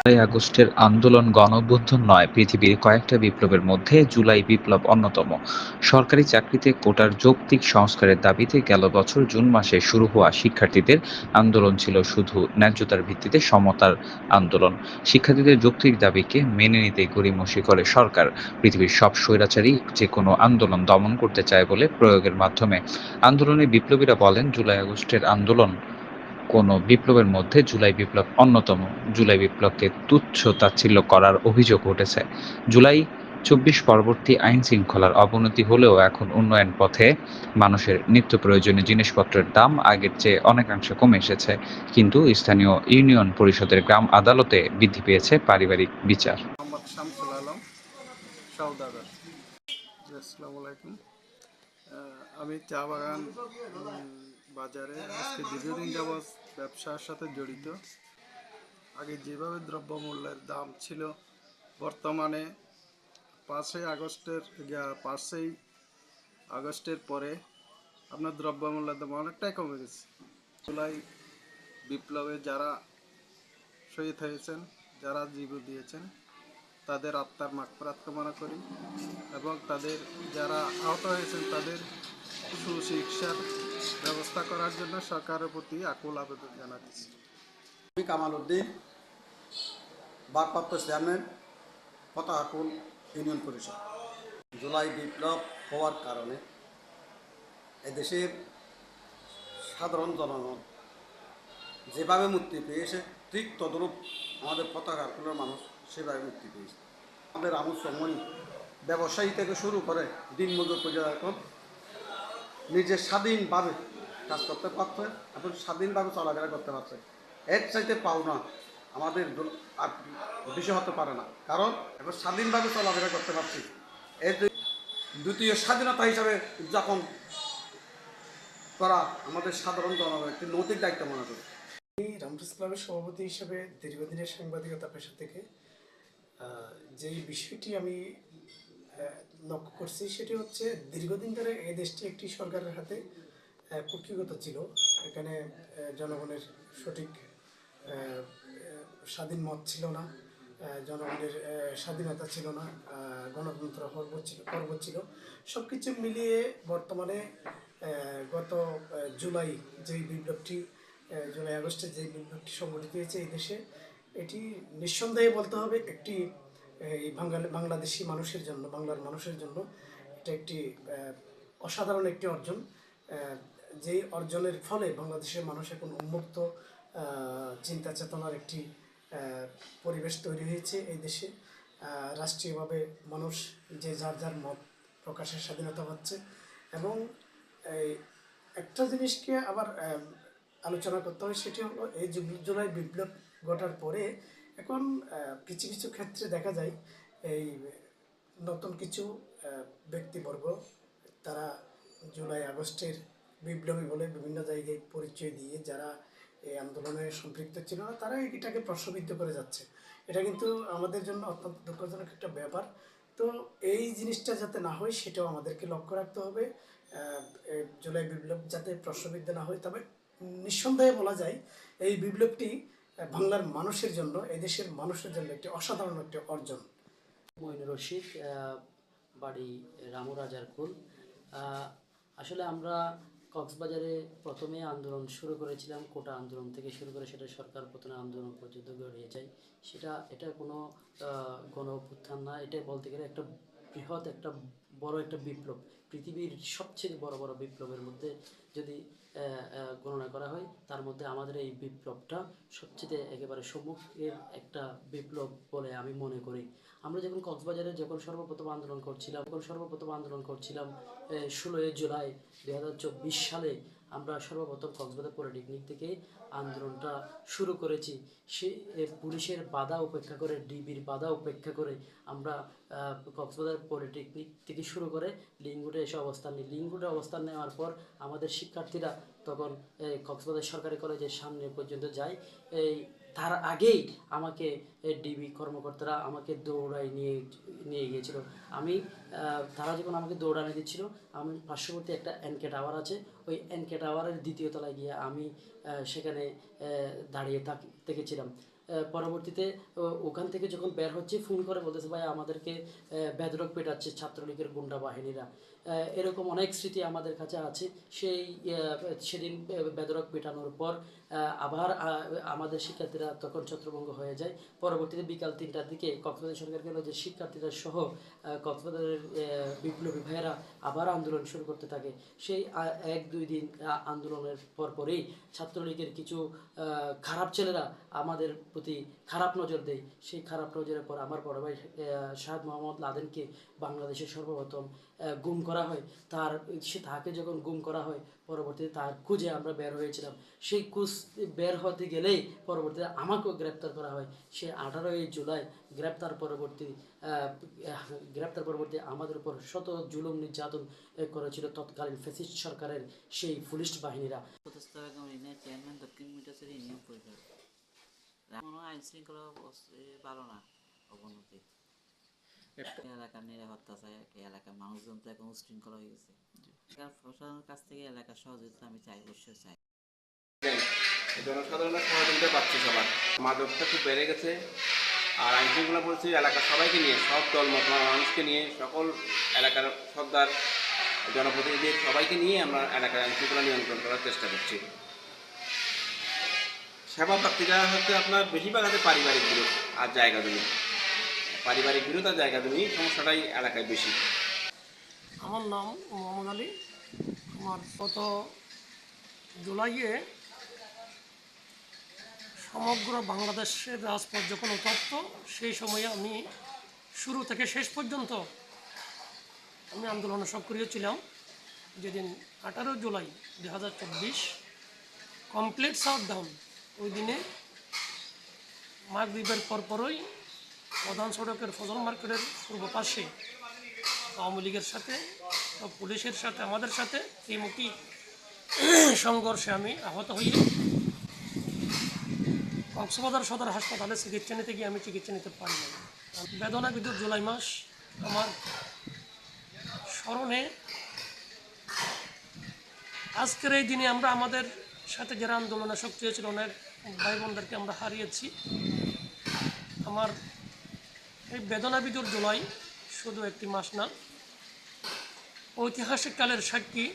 জুলাই আগস্টের আন্দোলন গণঅভ্যুত্থান নয়, পৃথিবীর কয়েকটা বিপ্লবের মধ্যে জুলাই বিপ্লব অন্যতম। সরকারি চাকরিতে কোটার যৌক্তিক সংস্কারের দাবিতে গেল বছর জুন মাসে শুরু হওয়া শিক্ষার্থীদের আন্দোলন ছিল শুধু ন্যায্যতার ভিত্তিতে সমতার আন্দোলন। শিক্ষার্থীদের যৌক্তিক দাবিকে মেনে নিতে গড়িমসি করে সরকার। পৃথিবীর সব স্বৈরাচারী যে কোনো আন্দোলন দমন করতে চায় বলে প্রয়োগের মাধ্যমে। আন্দোলনে বিপ্লবীরা বলেন, জুলাই আগস্টের আন্দোলন কোনো বিপ্লবের মধ্যে জুলাই বিপ্লব অন্যতম। জুলাই বিপ্লবকে তুচ্ছ তাচ্ছিল্য করার অভিযোগ উঠেছে। জুলাই চব্বিশ পরবর্তী আইন শৃঙ্খলার অবনতি হলেও এখন উন্নয়ন পথে মানুষের নিত্য প্রয়োজনীয় জিনিসপত্রের দাম আগের চেয়ে অনেকাংশে কমে এসেছে। কিন্তু স্থানীয় ইউনিয়ন পরিষদের গ্রাম আদালতে বৃদ্ধি পেয়েছে পারিবারিক বিচার। আমি চা বাগান বাজারে আজকে দীর্ঘদিন যাবৎ ব্যবসার সাথে জড়িত। আগে যেভাবে দ্রব্যমূল্যের দাম ছিল বর্তমানে পাঁচই আগস্টের পাঁচই আগস্টের পরে আপনার দ্রব্যমূল্যের দাম অনেকটাই কমে গেছে। জুলাই বিপ্লবে যারা শহীদ হয়েছেন যারা জীব দিয়েছেন তাদের আত্মার মাগফিরাত কামনা করি এবং তাদের যারা আহত হয়েছেন তাদের সুচিকিৎসার ব্যবস্থা করার জন্য সরকারের প্রতি আকুল আবেদন জানাচ্ছি। আমি কামাল উদ্দিন ভারপ্রাপ্ত চেয়ারম্যান পতাকাকুল ইউনিয়ন পরিষদ। জুলাই বিপ্লব হওয়ার কারণে এদেশের সাধারণ জনগণ যেভাবে মুক্তি পেয়েছে, ঠিক তদরূপ আমাদের পতাকা কুলের মানুষ সেভাবে মুক্তি পেয়েছে। আমাদের আমুল সময় ব্যবসায়ী থেকে শুরু করে দিনমজুর পর্যন্ত এখন নিজের স্বাধীনভাবে কাজ করতে পারছে এবং স্বাধীনভাবে চলাফেরা করতে পারছে। এর চাইতে পাওনা আমাদের বিষয় হতে পারে না। কারণ এখন স্বাধীনভাবে চলাফেরা করতে পারছি। এর দ্বিতীয় স্বাধীনতা হিসাবে উদযাপন করা আমাদের সাধারণ জনগণের একটি নৈতিক দায়িত্ব মনে করি। আমি ক্লাবের সভাপতি হিসেবে দীর্ঘদিনের সাংবাদিকতা পেশা থেকে যেই বিষয়টি আমি লক্ষ্য করছি সেটি হচ্ছে দীর্ঘদিন ধরে এই দেশটি একটি সরকারের হাতে কুক্ষিগত ছিল। এখানে জনগণের সঠিক স্বাধীন মত ছিল না জনগণের স্বাধীনতা ছিল না গণতন্ত্র পর্ব ছিল পর্ব ছিল। সব কিছু মিলিয়ে বর্তমানে গত জুলাই যেই বিপ্লবটি জুলাই আগস্টে যে বিপ্লবটি সংগঠিত হয়েছে এই দেশে, এটি নিঃসন্দেহে বলতে হবে একটি এই বাঙালি, বাংলাদেশি মানুষের জন্য, বাংলার মানুষের জন্য এটা একটি অসাধারণ একটি অর্জন। যেই অর্জনের ফলে বাংলাদেশের মানুষ এখন উন্মুক্ত চিন্তা চেতনার একটি পরিবেশ তৈরি হয়েছে এই দেশে। রাষ্ট্রীয়ভাবে মানুষ যে যার যার মত প্রকাশের স্বাধীনতা পাচ্ছে এবং এই একটা জিনিসকে আবার আলোচনা করতে হয় সেটি হলো এই জুলাই বিপ্লব ঘটার পরে এখন কিছু কিছু ক্ষেত্রে দেখা যায়, এই, নতুন কিছু ব্যক্তিবর্গ, তারা জুলাই, আগস্টের বিপ্লবী বলে বিভিন্ন জায়গায় পরিচয় দিয়ে যারা এই আন্দোলনে সম্পৃক্ত ছিল না, তারা এটাকে প্রশ্নবিদ্ধ করে যাচ্ছে। এটা কিন্তু আমাদের জন্য অত্যন্ত দুঃখজনক একটা ব্যাপার। তো এই জিনিসটা যাতে না হয়, সেটাও আমাদেরকে লক্ষ্য রাখতে হবে। জুলাই বিপ্লব যাতে প্রশ্নবিদ্ধ না হয়, তবে নিঃসন্দেহে বলা যায়, এই বিপ্লবটি বাংলার মানুষের জন্য এদেশের মানুষের জন্য একটি অসাধারণ একটি অর্জন। মইনুর রশিদ বাড়ি রামু রাজার কুল। আসলে আমরা কক্সবাজারে প্রথমে আন্দোলন শুরু করেছিলাম, কোটা আন্দোলন থেকে শুরু করে সেটা সরকার পতনের আন্দোলন পর্যন্ত গড়িয়ে যায়। সেটা, এটা কোনো গণ অভ্যুত্থান না এটা বলতে গেলে একটা বৃহৎ একটা বড় একটা বিপ্লব। পৃথিবীর সবচেয়ে বড় বড় বিপ্লবের মধ্যে যদি গণনা করা হয়, তার মধ্যে আমাদের এই বিপ্লবটা সবচেয়ে একেবারে সম্মুখের একটা বিপ্লব বলে আমি মনে করি। আমরা যখন কক্সবাজারে যখন সর্বপ্রথম আন্দোলন করছিলাম, যখন সর্বপ্রথম আন্দোলন করছিলাম ষোলোই জুলাই দু হাজার চব্বিশ সালে আমরা সর্বপ্রথম কক্সবাজার পলিটেকনিক থেকে আন্দোলনটা শুরু করেছি। সে পুলিশের বাধা উপেক্ষা করে, ডিবির বাধা উপেক্ষা করে আমরা কক্সবাজার পলিটেকনিক থেকে শুরু করে লিঙ্গুটে এসে অবস্থান নিই। লিঙ্গুটে অবস্থান নেওয়ার পর আমাদের শিক্ষার্থীরা তখন কক্সবাজার সরকারি কলেজের সামনে পর্যন্ত যায়। এই তার আগেই আমাকে ডিবি কর্মকর্তারা আমাকে দৌড়াই নিয়ে নিয়ে গিয়েছিল। আমি তারা যখন আমাকে দৌড়ানি দিচ্ছিল, আমি পার্শ্ববর্তী একটা এনকে টাওয়ার আছে, ওই এনকে টাওয়ারের দ্বিতীয় তলায় গিয়ে আমি সেখানে দাঁড়িয়ে থাক, থেকেছিলাম। পরবর্তীতে ওখান থেকে যখন বের হচ্ছে, ফোন করে বলতেছে, ভাই, আমাদেরকে বেদরক পেটাচ্ছে ছাত্রলীগের গুন্ডা বাহিনীরা। এরকম অনেক স্মৃতি আমাদের কাছে আছে। সেই সেদিন বেদরক পেটানোর পর আবার আমাদের শিক্ষার্থীরা তখন ছত্রভঙ্গ হয়ে যায়। পরবর্তীতে বিকাল তিনটার দিকে কক্সবাজার সরকার কলেজের শিক্ষার্থীরা সহ কক্সবাজারের বিপ্লবী ভাইয়েরা আবার আন্দোলন শুরু করতে থাকে। সেই এক, দুই দিন আন্দোলনের পরপরেই ছাত্রলীগের কিছু খারাপ ছেলেরা আমাদের প্রতি খারাপ নজর দেয়। সেই খারাপ নজরের পর আমার বড় ভাই শাহাদ মোহাম্মদ লাদেনকে বাংলাদেশের সর্বপ্রথম গুম করা হয়, তার সে তাকে যখন গুম করা হয়, পরবর্তীতে তার খুঁজে আমরা বের হয়েছিলাম। সেই খুঁজ বের হতে গেলেই পরবর্তীতে আমাকেও গ্রেপ্তার করা হয়। সে আঠারোই জুলাই গ্রেপ্তার পরবর্তী গ্রেপ্তার পরবর্তী আমাদের উপর শত জুলুম নির্যাতন করেছিল তৎকালীন ফেসিস্ট সরকারের সেই পুলিশ বাহিনীরা। অবনতি। এলাকার নিরাপত্তা চাই এই এলাকার মানুষজন তো এখন উশৃঙ্খলা হয়ে গেছে। এলাকার প্রশাসনের কাছ থেকে এলাকার সহযোগিতা আমি চাই অবশ্যই চাই। জনসাধারণের সহযোগিতা পাচ্ছে সবার। মাদকটা খুব বেড়ে গেছে আর আইন শৃঙ্খলা পরিস্থিতি এলাকার সবাইকে নিয়ে সব দল মত মানুষকে নিয়ে সকল এলাকার সর্দার জনপ্রতিনিধি সবাইকে নিয়ে আমরা এলাকার আইন শৃঙ্খলা নিয়ন্ত্রণ করার চেষ্টা করছি। সেবা প্রার্থীরা হচ্ছে আপনার বেশিরভাগ আছে পারিবারিক বিরোধ আর জায়গা জমি। পারিবারিক বিরোধ জায়গা জমি সমস্যাটাই এলাকায় বেশি। আমার নাম মোহাম্মদ আলী। আমার গত জুলাইয়ে সমগ্র বাংলাদেশের রাজপথ যখন উত্তপ্ত, সেই সময়ে আমি শুরু থেকে শেষ পর্যন্ত আমি আন্দোলনে সক্রিয় ছিলাম যেদিন আঠারো জুলাই দু হাজার চব্বিশ কমপ্লিট শাটডাউন ওই দিনে মাগরীবের পরপরই প্রধান সড়কের ফজল মার্কেটের পূর্ব পাশে আওয়ামী লীগের সাথে পুলিশের সাথে, আমাদের সাথে ত্রিমুখী সংঘর্ষে আমি আহত হই কক্সবাজার সদর হাসপাতালে চিকিৎসা নিতে গিয়ে আমি চিকিৎসা নিতে পারি না বেদনা বিদ্যুৎ জুলাই মাস আমার স্মরণে আজকের এই দিনে আমরা আমাদের সাথে যারা আন্দোলনে সক্রিয় ছিল অনেক ভাই বোনদেরকে আমরা হারিয়েছি। আমার এই বেদনা বিদুর জুলাই শুধু একটি মাস না, ঐতিহাসিক কালের সাক্ষী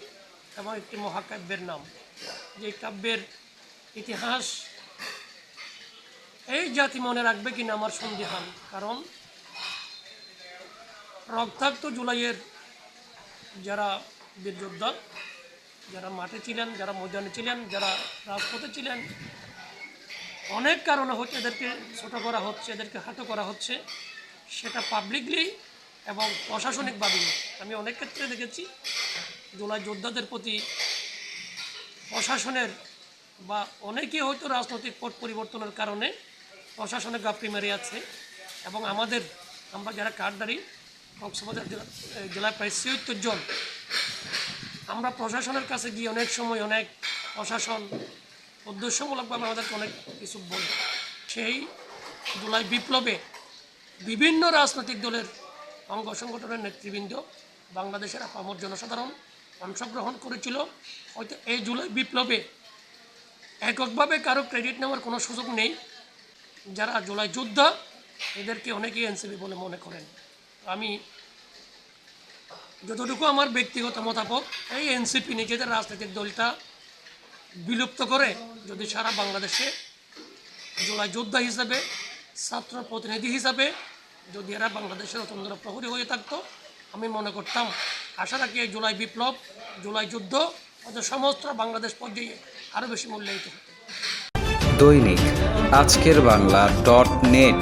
এবং একটি মহাকাব্যের নাম। যে কাব্যের ইতিহাস এই জাতি মনে রাখবে কিনা আমার সন্দেহান কারণ রক্তাক্ত জুলাইয়ের যারা বীর যোদ্ধা, যারা মাঠে ছিলেন, যারা ময়দানে ছিলেন, যারা রাজপথে ছিলেন, অনেক কারণে হচ্ছে এদেরকে ছোটো করা হচ্ছে, এদেরকে হাঁটো করা হচ্ছে। সেটা পাবলিকলি এবং প্রশাসনিকভাবে আমি অনেক ক্ষেত্রে দেখেছি, জুলাই যোদ্ধাদের প্রতি প্রশাসনের বা অনেকে হয়তো রাজনৈতিক পট পরিবর্তনের কারণে প্রশাসনের গাপটি মেরে আছে এবং আমাদের, আমরা যারা কার্ডদারি কক্সবাজার জেলা জেলায় প্রায় ছিয়াত্তর জন, আমরা প্রশাসনের কাছে গিয়ে অনেক সময় অনেক প্রশাসন উদ্দেশ্যমূলকভাবে আমাদেরকে অনেক কিছু বলে। সেই জুলাই বিপ্লবে বিভিন্ন রাজনৈতিক দলের অঙ্গ সংগঠনের নেতৃবৃন্দ, বাংলাদেশের আপামর জনসাধারণ অংশগ্রহণ করেছিল। হয়তো এই জুলাই বিপ্লবে এককভাবে কারও ক্রেডিট নেওয়ার কোনো সুযোগ নেই। যারা জুলাই যোদ্ধা, এদেরকে অনেকেই এনসিপি বলে মনে করেন। আমি যতটুকু আমার ব্যক্তিগত মতামত, এই এনসিপি নিজেদের রাজনৈতিক দলটা বিলুপ্ত করে যদি সারা বাংলাদেশে জুলাই যোদ্ধা হিসাবে ছাত্র প্রতিনিধি হিসাবে যদি এরা বাংলাদেশের অতন্ত্র প্রহরী হয়ে থাকতো, আমি মনে করতাম, আশা রাখি এই জুলাই বিপ্লব, জুলাই যুদ্ধ সমস্ত বাংলাদেশ পর্যায়ে আরও বেশি মূল্যায়িত হতো। দৈনিক আজকের বাংলা ডট নেট।